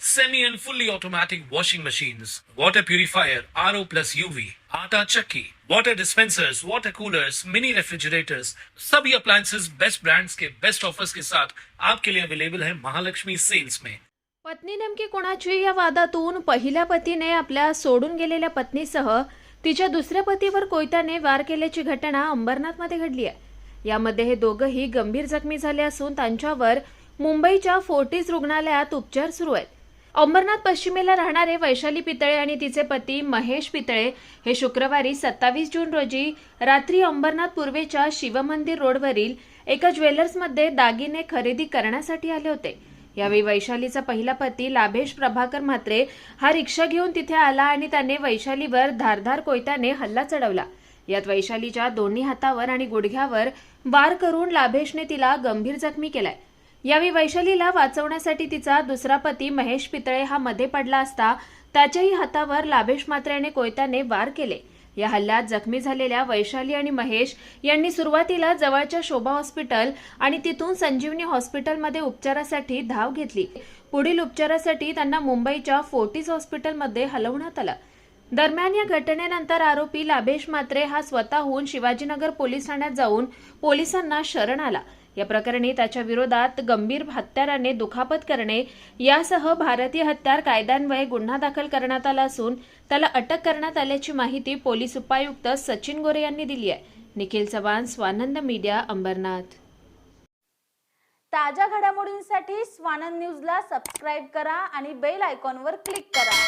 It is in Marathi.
semi and fully automatic washing machines, water purifier, RO plus UV, आटा चक्की, water dispensers, water coolers, mini refrigerators, सभी appliances. बेस्ट brands के बेस्ट ऑफर्स के साथ आपके लिए अवेलेबल है महालक्ष्मी सेल्स में पत्नी नेमकी कोणाची या वादातून पहिल्या पतीने आपल्या सोडून गेलेल्या पत्नीसह तिच्या दुसऱ्या पतीवर कोयत्याने वार केल्याची घटना अंबरनाथमध्ये घडली आहे. यामध्ये हे दोघंही गंभीर जखमी झाले असून त्यांच्यावर मुंबईच्या फोर्टीज रुग्णालयात उपचार सुरू आहेत. अंबरनाथ पश्चिमेला राहणारे वैशाली पितळे आणि तिचे पती महेश पितळे हे शुक्रवारी सत्तावीस जून रोजी रात्री अंबरनाथ पूर्वेच्या शिवमंदिर रोडवरील एका ज्वेलर्समध्ये दागिने खरेदी करण्यासाठी आले होते. यावेळी वैशालीचा पहिला पती लाभेश प्रभाकर म्हात्रे हा रिक्षा घेऊन तिथे आला आणि त्याने वैशालीवर धारधार कोयत्याने हल्ला चढवला. यात वैशालीच्या दोन्ही हातावर आणि गुडघ्यावर वार करून लाभेशने तिला गंभीर जखमी केलाय. यावेळी वैशालीला वाचवण्यासाठी तिचा दुसरा पती महेश पितळे हा मध्ये पडला असता त्याच्याही हातावर लाभेश मात्र्याने कोयत्याने वार केले. या हल्ल्यात जखमी झालेल्या वैशाली आणि महेश यांनी सुरुवातीला जवळच्या शोभा हॉस्पिटल आणि तिथून संजीवनी हॉस्पिटलमध्ये उपचारासाठी धाव घेतली. पुढील उपचारासाठी त्यांना मुंबईच्या फोर्टीज हॉस्पिटलमध्ये हलवण्यात आलं. दरम्यान या घटनेनंतर आरोपी लाभेश मात्रे हा स्वतःहून शिवाजीनगर पोलीस ठाण्यात जाऊन पोलिसांना शरण आला. या प्रकरणी त्याच्या विरोधात गंभीर हत्याराने दुखापत करणे यासह भारतीय हत्यार कायद्यान्वये गुन्हा दाखल करण्यात आला असून त्याला अटक करण्यात आल्याची माहिती पोलीस उपायुक्त सचिन गोरे यांनी दिली आहे. निखिल चव्हाण स्वानंद मीडिया अंबरनाथ. ताज्या घडामोडींसाठी स्वानंद न्यूजला सबस्क्राईब करा आणि बेल आयकॉनवर क्लिक करा.